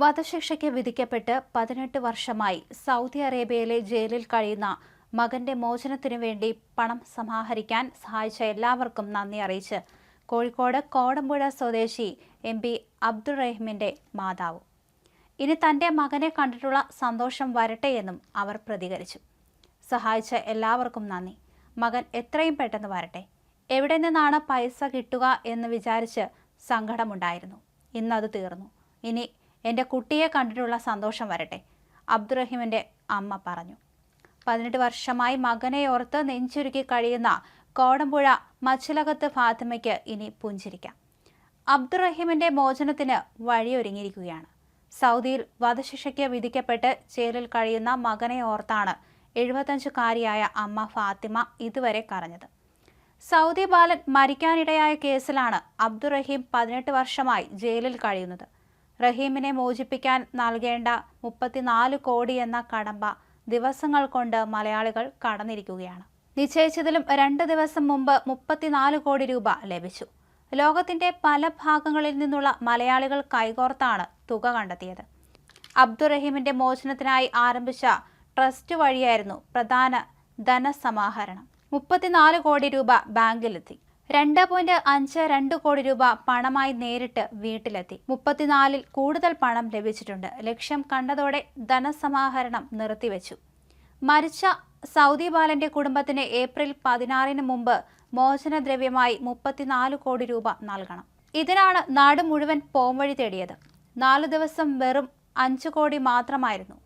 വധശിക്ഷയ്ക്ക് വിധിക്കപ്പെട്ട് പതിനെട്ട് വർഷമായി സൗദി അറേബ്യയിലെ ജയിലിൽ കഴിയുന്ന മകന്റെ മോചനത്തിനു വേണ്ടി പണം സമാഹരിക്കാൻ സഹായിച്ച എല്ലാവർക്കും നന്ദി അറിയിച്ച് കോഴിക്കോട് കോടമ്പുഴ സ്വദേശി എം പി അബ്ദുറഹിമിന്റെ മാതാവ്. ഇനി തന്റെ മകനെ കണ്ടിട്ടുള്ള സന്തോഷം വരട്ടെ എന്നും അവർ പ്രതികരിച്ചു. സഹായിച്ച എല്ലാവർക്കും നന്ദി. മകൻ എത്രയും പെട്ടെന്ന് വരട്ടെ. എവിടെ നിന്നാണ് പൈസ കിട്ടുക എന്ന് വിചാരിച്ച് സങ്കടമുണ്ടായിരുന്നു. ഇന്നത് തീർന്നു. ഇനി എന്റെ കുട്ടിയെ കണ്ടിട്ടുള്ള സന്തോഷം വരട്ടെ അബ്ദുറഹിമിന്റെ അമ്മ പറഞ്ഞു. പതിനെട്ട് വർഷമായി മകനെ ഓർത്ത് നെഞ്ചുരുക്കി കഴിയുന്ന കോടമ്പുഴ മച്ചിലകത്ത് ഫാത്തിമയ്ക്ക് ഇനി പുഞ്ചിരിക്കാം. അബ്ദുറഹിമിന്റെ മോചനത്തിന് വഴിയൊരുങ്ങിയിരിക്കുകയാണ്. സൗദിയിൽ വധശിക്ഷയ്ക്ക് വിധിക്കപ്പെട്ട് ജയിലിൽ കഴിയുന്ന മകനെ ഓർത്താണ് എഴുപത്തഞ്ചുകാരിയായ അമ്മ ഫാത്തിമ ഇതുവരെ കരഞ്ഞത്. സൗദി ബാലൻ മരിക്കാനിടയായ കേസിലാണ് അബ്ദുറഹീം പതിനെട്ട് വർഷമായി ജയിലിൽ കഴിയുന്നത്. റഹീമിനെ മോചിപ്പിക്കാൻ നൽകേണ്ട മുപ്പത്തിനാല് കോടി എന്ന കടമ്പ ദിവസങ്ങൾ കൊണ്ട് മലയാളികൾ കടന്നിരിക്കുകയാണ്. നിശ്ചയിച്ചതിലും രണ്ട് ദിവസം മുമ്പ് മുപ്പത്തിനാല് കോടി രൂപ ലഭിച്ചു. ലോകത്തിന്റെ പല ഭാഗങ്ങളിൽ നിന്നുള്ള മലയാളികൾ കൈകോർത്താണ് തുക കണ്ടെത്തിയത്. അബ്ദുറഹീമിന്റെ മോചനത്തിനായി ആരംഭിച്ച ട്രസ്റ്റ് വഴിയായിരുന്നു പ്രധാന ധനസമാഹരണം. മുപ്പത്തിനാല് കോടി രൂപ ബാങ്കിലെത്തി. രണ്ട് പോയിന്റ് അഞ്ച് രണ്ട് കോടി രൂപ പണമായി നേരിട്ട് വീട്ടിലെത്തി. മുപ്പത്തിനാലിൽ കൂടുതൽ പണം ലഭിച്ചിട്ടുണ്ട്. ലക്ഷ്യം കണ്ടതോടെ ധനസമാഹരണം നിർത്തിവെച്ചു. മരിച്ച സൗദി ബാലന്റെ കുടുംബത്തിന് ഏപ്രിൽ പതിനാറിന് മുമ്പ് മോചനദ്രവ്യമായി മുപ്പത്തിനാല് കോടി രൂപ നൽകണം. ഇതിനാണ് നാട് മുഴുവൻ പോംവഴി തേടിയത്. നാലു ദിവസം വെറും അഞ്ചു കോടി മാത്രമായിരുന്നു.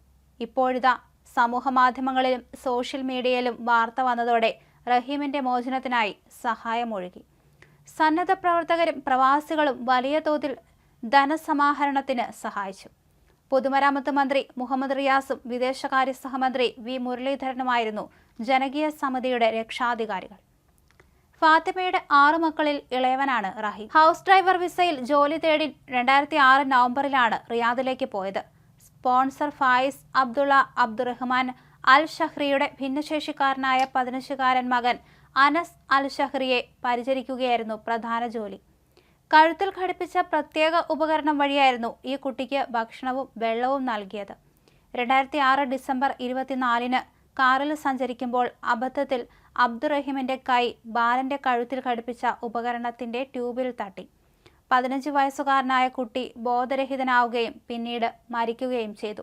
ഇപ്പോഴിതാ സമൂഹ മാധ്യമങ്ങളിലും സോഷ്യൽ മീഡിയയിലും വാർത്ത വന്നതോടെ റഹീമിന്റെ മോചനത്തിനായി സഹായമൊഴുകി. സന്നദ്ധ പ്രവർത്തകരും പ്രവാസികളും വലിയ തോതിൽ ധനസമാഹരണത്തിന് സഹായിച്ചു. പൊതുമരാമത്ത് മന്ത്രി മുഹമ്മദ് റിയാസും വിദേശകാര്യ സഹമന്ത്രി വി മുരളീധരനുമായിരുന്നു ജനകീയ സമിതിയുടെ രക്ഷാധികാരികൾ. ഫാത്തിമയുടെ ആറു മക്കളിൽ ഇളയവനാണ് റഹീം. ഹൗസ് ഡ്രൈവർ വിസയിൽ ജോലി തേടി രണ്ടായിരത്തി ആറ് നവംബറിലാണ് റിയാദിലേക്ക് പോയത്. Sponsor Faiz Abdullah Abdulrahman Al ഷഹ്രിയുടെ ഭിന്നശേഷിക്കാരനായ പതിനഞ്ചുകാരൻ മകൻ അനസ് അൽ ഷഹ്രിയെ പരിചരിക്കുകയായിരുന്നു പ്രധാന ജോലി. കഴുത്തിൽ ഘടിപ്പിച്ച പ്രത്യേക ഉപകരണം വഴിയായിരുന്നു ഈ കുട്ടിക്ക് ഭക്ഷണവും വെള്ളവും നൽകിയത്. രണ്ടായിരത്തി ആറ് ഡിസംബർ ഇരുപത്തിനാലിന് കാറിൽ സഞ്ചരിക്കുമ്പോൾ അബദ്ധത്തിൽ അബ്ദുറഹിമിന്റെ കൈ ബാലന്റെ കഴുത്തിൽ ഘടിപ്പിച്ച ഉപകരണത്തിന്റെ ട്യൂബിൽ തട്ടി. പതിനഞ്ച് വയസ്സുകാരനായ കുട്ടി ബോധരഹിതനാവുകയും പിന്നീട് മരിക്കുകയും ചെയ്തു.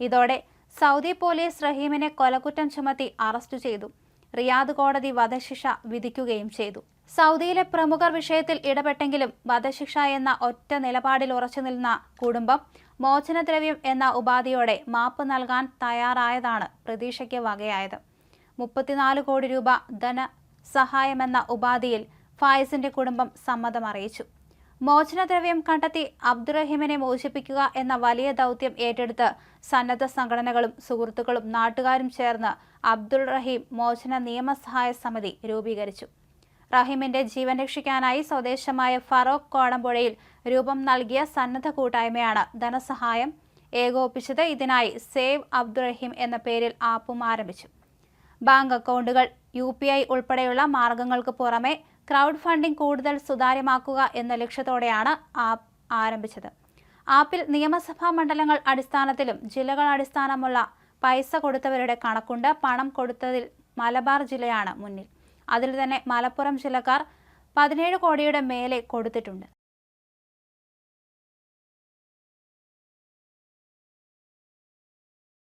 ഇതോടെ സൗദി പോലീസ് റഹീമിനെ കൊലകുറ്റം ചുമത്തി അറസ്റ്റ് ചെയ്തു. റിയാദ് കോടതി വധശിക്ഷ വിധിക്കുകയും ചെയ്തു. സൗദിയിലെ പ്രമുഖർ വിഷയത്തിൽ ഇടപെട്ടെങ്കിലും വധശിക്ഷ എന്ന ഒറ്റ നിലപാടിൽ ഉറച്ചു നിന്ന കുടുംബം മോചനദ്രവ്യം എന്ന ഉപാധിയോടെ മാപ്പ് നൽകാൻ തയ്യാറായതാണ് പ്രതീക്ഷയ്ക്ക് വകയായത്. മുപ്പത്തിനാല് കോടി രൂപ ധന സഹായമെന്ന ഉപാധിയിൽ ഫായിസിന്റെ കുടുംബം സമ്മതം അറിയിച്ചു. മോചനദ്രവ്യം കണ്ടെത്തി അബ്ദുറഹിമിനെ മോചിപ്പിക്കുക എന്ന വലിയ ദൗത്യം ഏറ്റെടുത്ത് സന്നദ്ധ സംഘടനകളും സുഹൃത്തുക്കളും നാട്ടുകാരും ചേർന്ന് അബ്ദുൾ റഹീം മോചന നിയമസഹായ സമിതി രൂപീകരിച്ചു. റഹീമിന്റെ ജീവൻ രക്ഷിക്കാനായി സ്വദേശമായ ഫറോക്ക് കോടമ്പുഴയിൽ രൂപം നൽകിയ സന്നദ്ധ കൂട്ടായ്മയാണ് ധനസഹായം ഏകോപിച്ചത് ഇതിനായി സേവ് അബ്ദുറഹീം എന്ന പേരിൽ ആപ്പും ആരംഭിച്ചു. ബാങ്ക് അക്കൗണ്ടുകൾ യു ഉൾപ്പെടെയുള്ള മാർഗങ്ങൾക്ക് പുറമെ ക്രൗഡ് ഫണ്ടിംഗ് കൂടുതൽ സുതാര്യമാക്കുക എന്ന ലക്ഷ്യത്തോടെയാണ് ആപ്പ് ആരംഭിച്ചത്. ആപ്പിൽ നിയമസഭാ മണ്ഡലങ്ങൾ അടിസ്ഥാനത്തിലും ജില്ലകൾ അടിസ്ഥാനമുള്ള പൈസ കൊടുത്തവരുടെ കണക്കുണ്ട്. പണം കൊടുത്തതിൽ മലബാർ ജില്ലയാണ് മുന്നിൽ. അതിൽ തന്നെ മലപ്പുറം ജില്ലക്കാർ പതിനേഴ് കോടിയുടെ മേലെ കൊടുത്തിട്ടുണ്ട്.